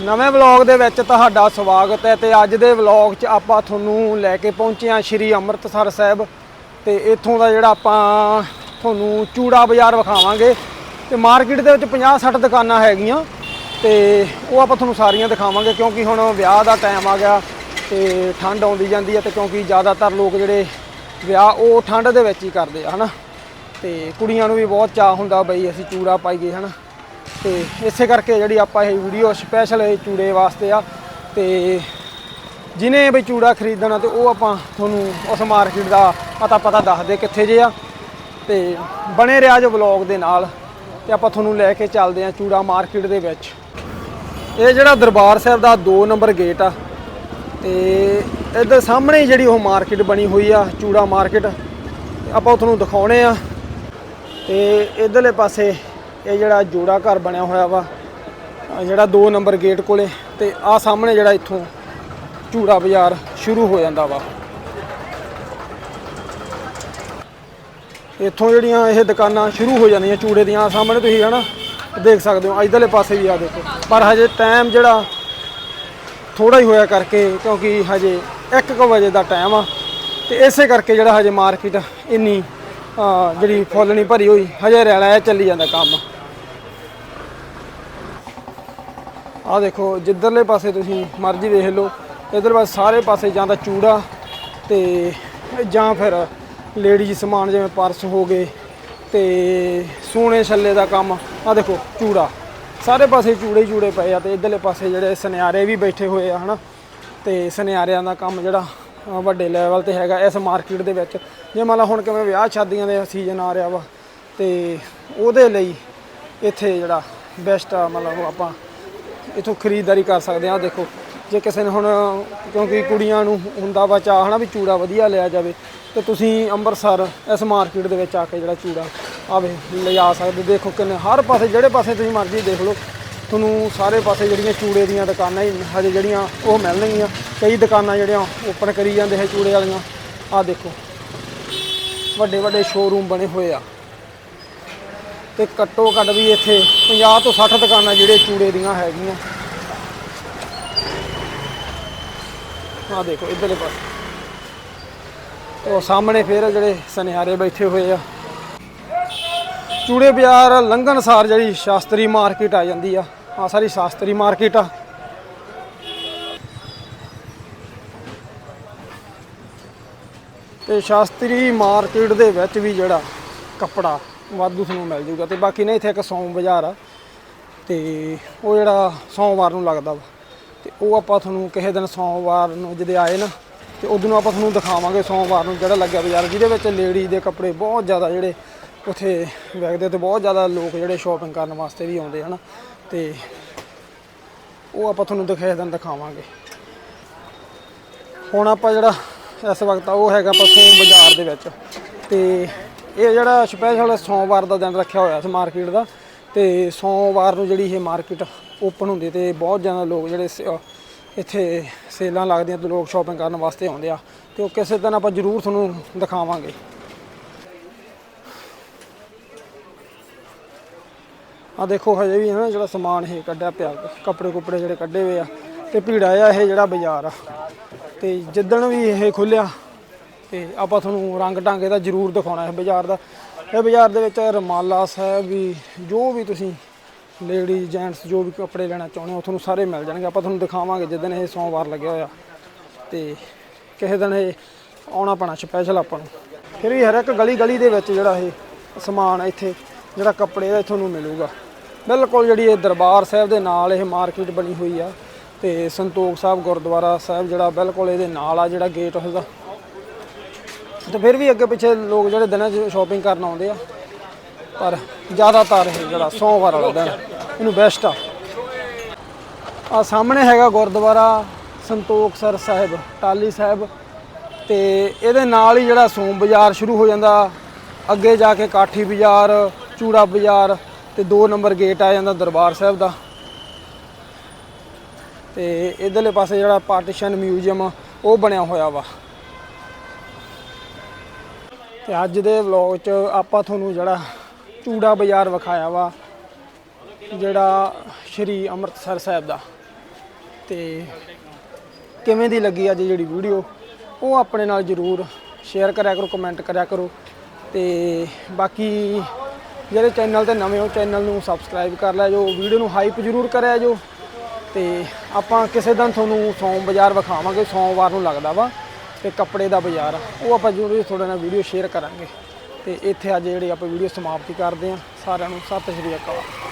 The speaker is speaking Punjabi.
ਨਵੇਂ ਵਲੌਗ ਦੇ ਵਿੱਚ ਤੁਹਾਡਾ ਸਵਾਗਤ ਹੈ ਤੇ ਅੱਜ ਦੇ ਵਲੌਗ 'ਚ ਆਪਾਂ ਤੁਹਾਨੂੰ ਲੈ ਕੇ ਪਹੁੰਚੇ ਹਾਂ ਸ਼੍ਰੀ ਅੰਮ੍ਰਿਤਸਰ ਸਾਹਿਬ ਤੇ ਇੱਥੋਂ ਦਾ ਜਿਹੜਾ ਆਪਾਂ ਤੁਹਾਨੂੰ ਚੂੜਾ ਬਾਜ਼ਾਰ ਵਿਖਾਵਾਂਗੇ ਤੇ ਮਾਰਕੀਟ ਦੇ ਵਿੱਚ 50 60 ਦੁਕਾਨਾਂ ਹੈਗੀਆਂ ਤੇ ਉਹ ਆਪਾਂ ਤੁਹਾਨੂੰ ਸਾਰੀਆਂ ਦਿਖਾਵਾਂਗੇ ਕਿਉਂਕਿ ਹੁਣ ਵਿਆਹ ਦਾ ਟਾਈਮ ਆ ਗਿਆ ਤੇ ਠੰਡ ਆਉਂਦੀ ਜਾਂਦੀ ਹੈ ਤੇ ਕਿਉਂਕਿ ਜ਼ਿਆਦਾਤਰ ਲੋਕ ਜਿਹੜੇ ਵਿਆਹ ਉਹ ਠੰਡ ਦੇ ਵਿੱਚ ਹੀ ਕਰਦੇ ਆ, ਹਨਾ? ਤੇ ਕੁੜੀਆਂ ਨੂੰ ਵੀ ਬਹੁਤ ਚਾਹ ਹੁੰਦਾ ਬਈ ਅਸੀਂ ਚੂੜਾ ਪਾਈਏ, ਹਨਾ? ਤੇ ਇਸੇ ਕਰਕੇ ਜਿਹੜੀ ਆਪਾਂ ਇਹ ਵੀਡੀਓ ਸਪੈਸ਼ਲ ਇਹ ਚੂੜੇ ਵਾਸਤੇ ਆ ਤੇ ਜਿਨੇ ਵੀ ਚੂੜਾ ਖਰੀਦਣਾ ਤੇ ਉਹ ਆਪਾਂ ਤੁਹਾਨੂੰ ਉਸ ਮਾਰਕੀਟ ਦਾ ਪਤਾ ਪਤਾ ਦੱਸਦੇ ਕਿੱਥੇ ਜੇ ਆ ਤੇ ਬਣੇ ਰਿਹਾ ਜੋ ਵਲੌਗ ਦੇ ਨਾਲ ਤੇ ਆਪਾਂ ਤੁਹਾਨੂੰ ਲੈ ਕੇ ਚੱਲਦੇ ਆ ਚੂੜਾ ਮਾਰਕੀਟ ਦੇ ਵਿੱਚ। ਇਹ ਜਿਹੜਾ ਦਰਬਾਰ ਸਾਹਿਬ ਦਾ 2 ਨੰਬਰ ਗੇਟ ਆ ਤੇ ਇੱਧਰ ਸਾਹਮਣੇ ਜਿਹੜੀ ਉਹ ਮਾਰਕੀਟ ਬਣੀ ਹੋਈ ਆ ਚੂੜਾ ਮਾਰਕੀਟ ਆਪਾਂ ਤੁਹਾਨੂੰ ਦਿਖਾਉਣੇ ਆ। ਤੇ ਇਧਰਲੇ ਪਾਸੇ ਇਹ ਜਿਹੜਾ ਜੋੜਾ ਘਰ ਬਣਿਆ ਹੋਇਆ ਵਾ ਜਿਹੜਾ 2 ਨੰਬਰ ਗੇਟ ਕੋਲੇ ਤੇ ਆ ਸਾਹਮਣੇ ਜਿਹੜਾ ਇੱਥੋਂ ਚੂੜਾ ਬਾਜ਼ਾਰ ਸ਼ੁਰੂ ਹੋ ਜਾਂਦਾ ਵਾ। ਇੱਥੋਂ ਜਿਹੜੀਆਂ ਇਹ ਦੁਕਾਨਾਂ ਸ਼ੁਰੂ ਹੋ ਜਾਂਦੀਆਂ ਚੂੜੇ ਦੀਆਂ ਸਾਹਮਣੇ ਤੁਸੀਂ ਹਨਾ ਦੇਖ ਸਕਦੇ ਹੋ ਇਧਰਲੇ ਪਾਸੇ ਵੀ ਆ ਦੇਖੋ। ਪਰ ਹਜੇ ਟਾਈਮ ਜਿਹੜਾ ਥੋੜਾ ਹੀ ਹੋਇਆ ਕਰਕੇ, ਕਿਉਂਕਿ ਹਜੇ 1:00 ਵਜੇ ਦਾ ਟਾਈਮ ਆ। ਤੇ ਇਸੇ ਕਰਕੇ ਜਿਹੜਾ ਹਜੇ ਮਾਰਕੀਟ ਇੰਨੀ ਜਿਹੜੀ ਫੁੱਲ ਨਹੀਂ ਭਰੀ ਹੋਈ, ਹਜੇ ਰਹਿਣਾ ਚੱਲੀ ਜਾਂਦਾ ਕੰਮ। ਆਹ ਦੇਖੋ, ਜਿੱਧਰਲੇ ਪਾਸੇ ਤੁਸੀਂ ਮਰਜ਼ੀ ਵੇਖ ਲਓ, ਇਧਰ ਪਾਸੇ ਸਾਰੇ ਪਾਸੇ ਜਾਂ ਤਾਂ ਚੂੜਾ ਤੇ ਜਾਂ ਫਿਰ ਲੇਡੀਜ਼ ਸਮਾਨ, ਜਿਵੇਂ ਪਰਸ ਹੋ ਗਏ ਤੇ ਸੋਨੇ ਛੱਲੇ ਦਾ ਕੰਮ। ਆਹ ਦੇਖੋ, ਚੂੜਾ। ਸਾਰੇ ਪਾਸੇ ਚੂੜੇ ਚੂੜੇ ਪਏ ਆ ਤੇ ਇਧਰਲੇ ਪਾਸੇ ਜਿਹੜੇ ਸੁਨਿਆਰੇ ਵੀ ਬੈਠੇ ਹੋਏ ਆ, ਹਨਾ? ਤੇ ਸੁਨਿਆਰਿਆਂ ਦਾ ਕੰਮ ਜਿਹੜਾ ਵੱਡੇ ਲੈਵਲ ਤੇ ਹੈਗਾ ਇਸ ਮਾਰਕੀਟ ਦੇ ਵਿੱਚ। ਜੇ ਮੰਨ ਲਾ ਹੁਣ ਕਿਵੇਂ ਵਿਆਹ ਸ਼ਾਦੀਆਂ ਦੇ ਸੀਜ਼ਨ ਆ ਰਿਹਾ ਵਾ, ਤੇ ਉਹਦੇ ਲਈ ਇੱਥੇ ਜਿਹੜਾ ਬੈਸਟ ਆ ਮਤਲਬ ਆਪਾਂ ਇਥੋਂ ਖਰੀਦਦਾਰੀ ਕਰ ਸਕਦੇ ਆ ਦੇਖੋ। ਜੇ ਕਿਸੇ ਨੇ ਹੁਣ, ਕਿਉਂਕਿ ਕੁੜੀਆਂ ਨੂੰ ਹੁੰਦਾ ਵਾ ਚਾਹ ਹਨਾ ਵੀ ਚੂੜਾ ਵਧੀਆ ਲਿਆ ਜਾਵੇ, ਤੇ ਤੁਸੀਂ ਅੰਮ੍ਰਿਤਸਰ ਇਸ ਮਾਰਕੀਟ ਦੇ ਵਿੱਚ ਆ ਕੇ ਜਿਹੜਾ ਚੂੜਾ ਆਵੇ ਲਿਜਾ ਸਕਦੇ। ਦੇਖੋ ਕਿੰਨੇ, ਹਰ ਪਾਸੇ, ਜਿਹੜੇ ਪਾਸੇ ਤੁਸੀਂ ਮਰਜ਼ੀ ਦੇਖ ਲਓ, ਤੁਹਾਨੂੰ ਸਾਰੇ ਪਾਸੇ ਜਿਹੜੀਆਂ ਚੂੜੇ ਦੀਆਂ ਦੁਕਾਨਾਂ ਹੀ ਹਜੇ ਜਿਹੜੀਆਂ ਉਹ ਮਿਲਣਗੀਆਂ ਕਈ ਦੁਕਾਨਾਂ ਜਿਹੜੀਆਂ ਓਪਨ ਕਰੀ ਜਾਂਦੇ ਹੈ ਚੂੜੇ ਵਾਲੀਆਂ। ਆਹ ਦੇਖੋ ਵੱਡੇ ਵੱਡੇ ਸ਼ੋਰੂਮ ਬਣੇ ਹੋਏ ਆ। ਤੇ ਘੱਟੋ ਘੱਟ ਵੀ ਇੱਥੇ 50 ਤੋਂ 60 ਦੁਕਾਨਾਂ ਜਿਹੜੇ ਚੂੜੇ ਦੀਆਂ ਹੈਗੀਆਂ। ਆ ਦੇਖੋ, ਇਧਰਲੇ ਪਾਸੇ। ਉਹ ਸਾਹਮਣੇ ਫਿਰ ਜਿਹੜੇ ਸੁਨਿਆਰੇ ਬੈਠੇ ਹੋਏ ਆ। ਚੂੜੇ ਬਾਜ਼ਾਰ ਲੰਘਣ ਸਾਰ ਜਿਹੜੀ ਸ਼ਾਸਤਰੀ ਮਾਰਕੀਟ ਆ ਜਾਂਦੀ ਆ। ਆ ਸਾਰੀ ਸ਼ਾਸਤਰੀ ਮਾਰਕੀਟ ਆ। ਤੇ ਸ਼ਾਸਤਰੀ ਮਾਰਕੀਟ ਦੇ ਵਿੱਚ ਵੀ ਜਿਹੜਾ ਕੱਪੜਾ ਵਾਧੂ ਤੁਹਾਨੂੰ ਮਿਲ ਜੂਗਾ ਤੇ ਬਾਕੀ ਨਾ ਇੱਥੇ ਇੱਕ ਸੌਮ ਬਾਜ਼ਾਰ ਆ ਤੇ ਉਹ ਜਿਹੜਾ ਸੋਮਵਾਰ ਨੂੰ ਲੱਗਦਾ ਵਾ। ਤੇ ਉਹ ਆਪਾਂ ਤੁਹਾਨੂੰ ਕਿਸੇ ਦਿਨ ਸੋਮਵਾਰ ਨੂੰ ਜਦੋਂ ਆਏ ਨਾ, ਤੇ ਉਦੋਂ ਨੂੰ ਆਪਾਂ ਤੁਹਾਨੂੰ ਦਿਖਾਵਾਂਗੇ ਸੋਮਵਾਰ ਨੂੰ ਜਿਹੜਾ ਲੱਗਿਆ ਬਾਜ਼ਾਰ, ਜਿਹਦੇ ਵਿੱਚ ਲੇਡੀ ਦੇ ਕੱਪੜੇ ਬਹੁਤ ਜ਼ਿਆਦਾ ਜਿਹੜੇ ਉੱਥੇ ਵਿਕਦੇ ਤੇ ਬਹੁਤ ਜ਼ਿਆਦਾ ਲੋਕ ਜਿਹੜੇ ਸ਼ਾਪਿੰਗ ਕਰਨ ਵਾਸਤੇ ਵੀ ਆਉਂਦੇ ਹਨ ਤੇ ਉਹ ਆਪਾਂ ਤੁਹਾਨੂੰ ਦਿਖਾਏ ਦਿਨ ਦਿਖਾਵਾਂਗੇ। ਹੁਣ ਆਪਾਂ ਜਿਹੜਾ ਇਸ ਵਕਤ ਆ, ਉਹ ਹੈਗਾ ਆਪਾਂ ਸੋਮ ਬਾਜ਼ਾਰ ਦੇ ਵਿੱਚ। ਤੇ ਇਹ ਜਿਹੜਾ ਸਪੈਸ਼ਲ ਸੋਮਵਾਰ ਦਾ ਦਿਨ ਰੱਖਿਆ ਹੋਇਆ ਸੀ ਮਾਰਕੀਟ ਦਾ, ਤੇ ਸੋਮਵਾਰ ਨੂੰ ਜਿਹੜੀ ਇਹ ਮਾਰਕੀਟ ਓਪਨ ਹੁੰਦੀ ਤੇ ਬਹੁਤ ਜ਼ਿਆਦਾ ਲੋਕ ਜਿਹੜੇ ਸ- ਇੱਥੇ ਸੇਲਾਂ ਲੱਗਦੀਆਂ ਤੇ ਲੋਕ ਸ਼ਾਪਿੰਗ ਕਰਨ ਵਾਸਤੇ ਆਉਂਦੇ ਆ, ਤੇ ਉਹ ਕਿਸੇ ਦਿਨ ਆਪਾਂ ਜ਼ਰੂਰ ਤੁਹਾਨੂੰ ਦਿਖਾਵਾਂਗੇ। ਆ ਦੇਖੋ ਹਜੇ ਵੀ ਹੈ ਨਾ ਜਿਹੜਾ ਸਮਾਨ ਇਹ ਕੱਢਿਆ ਪਿਆ, ਕੱਪੜੇ ਕੁਪੜੇ ਜਿਹੜੇ ਕੱਢੇ ਹੋਏ ਆ, ਤੇ ਭੀੜਾ ਆ ਇਹ ਜਿਹੜਾ ਬਾਜ਼ਾਰ ਆ, ਤੇ ਜਿੱਦਣ ਵੀ ਇਹ ਖੁੱਲਿਆ ਤੇ ਆਪਾਂ ਤੁਹਾਨੂੰ ਰੰਗ ਟਾਂਗੇ ਦਾ ਜ਼ਰੂਰ ਦਿਖਾਉਣਾ ਹੈ ਬਾਜ਼ਾਰ ਦਾ। ਇਹ ਬਾਜ਼ਾਰ ਦੇ ਵਿੱਚ ਰਮਾਲਾ ਸਾਹਿਬ ਵੀ, ਜੋ ਵੀ ਤੁਸੀਂ ਲੇਡੀ ਜੈਂਟਸ ਜੋ ਵੀ ਕੱਪੜੇ ਲੈਣਾ ਚਾਹੁੰਦੇ ਹੋ, ਤੁਹਾਨੂੰ ਸਾਰੇ ਮਿਲ ਜਾਣਗੇ। ਆਪਾਂ ਤੁਹਾਨੂੰ ਦਿਖਾਵਾਂਗੇ ਜਿੱਦਣ ਇਹ ਸੋਮਵਾਰ ਲੱਗਿਆ ਹੋਇਆ। ਤੇ ਕਿਸੇ ਦਿਨ ਇਹ ਆਉਣਾ ਪੈਣਾ ਸਪੈਸ਼ਲ ਆਪਾਂ ਨੂੰ। ਫਿਰ ਵੀ ਹਰ ਇੱਕ ਗਲੀ ਗਲੀ ਦੇ ਵਿੱਚ ਜਿਹੜਾ ਇਹ ਸਮਾਨ ਇੱਥੇ, ਜਿਹੜਾ ਕੱਪੜੇ ਦਾ ਤੁਹਾਨੂੰ ਮਿਲੂਗਾ। ਬਿਲਕੁਲ ਜਿਹੜੀ ਇਹ ਦਰਬਾਰ ਸਾਹਿਬ ਦੇ ਨਾਲ ਇਹ ਮਾਰਕੀਟ ਬਣੀ ਹੋਈ ਆ। ਤੇ ਸੰਤੋਖ ਸਾਹਿਬ ਗੁਰਦੁਆਰਾ ਸਾਹਿਬ ਜਿਹੜਾ ਬਿਲਕੁਲ ਇਹਦੇ ਨਾਲ ਆ ਜਿਹੜਾ ਗੇਟ ਉਸਦਾ ਤੇ ਫਿਰ ਵੀ ਅੱਗੇ ਪਿੱਛੇ ਲੋਕ ਜਿਹੜੇ ਦਿਨਾਂ 'ਚ ਸ਼ਾਪਿੰਗ ਕਰਨ ਆਉਂਦੇ ਆ, ਪਰ ਜ਼ਿਆਦਾਤਰ ਇਹ ਜਿਹੜਾ ਸੋਮਵਾਰ ਵਾਲਾ ਦਿਨ ਇਹਨੂੰ ਬੈਸਟ ਆ। ਆ ਸਾਹਮਣੇ ਹੈਗਾ ਗੁਰਦੁਆਰਾ ਸੰਤੋਖਸਰ ਸਾਹਿਬ ਟਾਲੀ ਸਾਹਿਬ ਤੇ ਇਹਦੇ ਨਾਲ ਹੀ ਜਿਹੜਾ ਸੋਮ ਬਾਜ਼ਾਰ ਸ਼ੁਰੂ ਹੋ ਜਾਂਦਾ, ਅੱਗੇ ਜਾ ਕੇ ਕਾਠੀ ਬਾਜ਼ਾਰ, ਚੂੜਾ ਬਾਜ਼ਾਰ ਤੇ 2 ਨੰਬਰ ਗੇਟ ਆ ਜਾਂਦਾ ਦਰਬਾਰ ਸਾਹਿਬ ਦਾ। ਤੇ ਇਧਰਲੇ ਪਾਸੇ ਜਿਹੜਾ ਪਾਰਟੀਸ਼ਨ ਮਿਊਜ਼ੀਅਮ ਉਹ ਬਣਿਆ ਹੋਇਆ ਵਾ। ਤੇ ਅੱਜ ਦੇ ਵਲੌਗ 'ਚ ਆਪਾਂ ਤੁਹਾਨੂੰ ਜਿਹੜਾ ਚੂੜਾ ਬਾਜ਼ਾਰ ਵਿਖਾਇਆ ਵਾ, ਜਿਹੜਾ ਸ਼੍ਰੀ ਅੰਮ੍ਰਿਤਸਰ ਸਾਹਿਬ ਦਾ। ਤੇ ਕਿਵੇਂ ਦੀ ਲੱਗੀ ਅੱਜ ਜਿਹੜੀ ਵੀਡੀਓ ਉਹ ਆਪਣੇ ਨਾਲ ਜਰੂਰ ਸ਼ੇਅਰ ਕਰਿਆ ਕਰੋ ਕਮੈਂਟ ਕਰਿਆ ਕਰੋ। ਤੇ ਬਾਕੀ ਜਿਹੜੇ ਚੈਨਲ ਤੇ ਨਵੇਂ ਹੋ ਚੈਨਲ ਨੂੰ ਸਬਸਕ੍ਰਾਈਬ ਕਰ ਲਿਆ ਜੋ ਵੀਡੀਓ ਨੂੰ ਹਾਈਪ ਜਰੂਰ ਕਰਿਆ ਜੋ। ਤੇ ਆਪਾਂ ਕਿਸੇ ਦਿਨ ਤੁਹਾਨੂੰ ਸੋਮ ਬਾਜ਼ਾਰ ਵਿਖਾਵਾਂਗੇ, ਸੋਮਵਾਰ ਨੂੰ ਲੱਗਦਾ ਵਾ। ਤੇ ਕੱਪੜੇ ਦਾ ਬਾਜ਼ਾਰ ਆ। ਉਹ ਆਪਾਂ ਜ਼ਰੂਰ ਤੁਹਾਡੇ ਨਾਲ ਵੀਡੀਓ ਸ਼ੇਅਰ ਕਰਾਂਗੇ। ਤੇ ਇੱਥੇ ਅੱਜ ਜਿਹੜੀ ਆਪਾਂ ਵੀਡੀਓ ਸਮਾਪਤੀ ਕਰਦੇ ਹਾਂ। ਸਾਰਿਆਂ ਨੂੰ ਸਤਿ ਸ਼੍ਰੀ ਅਕਾਲ।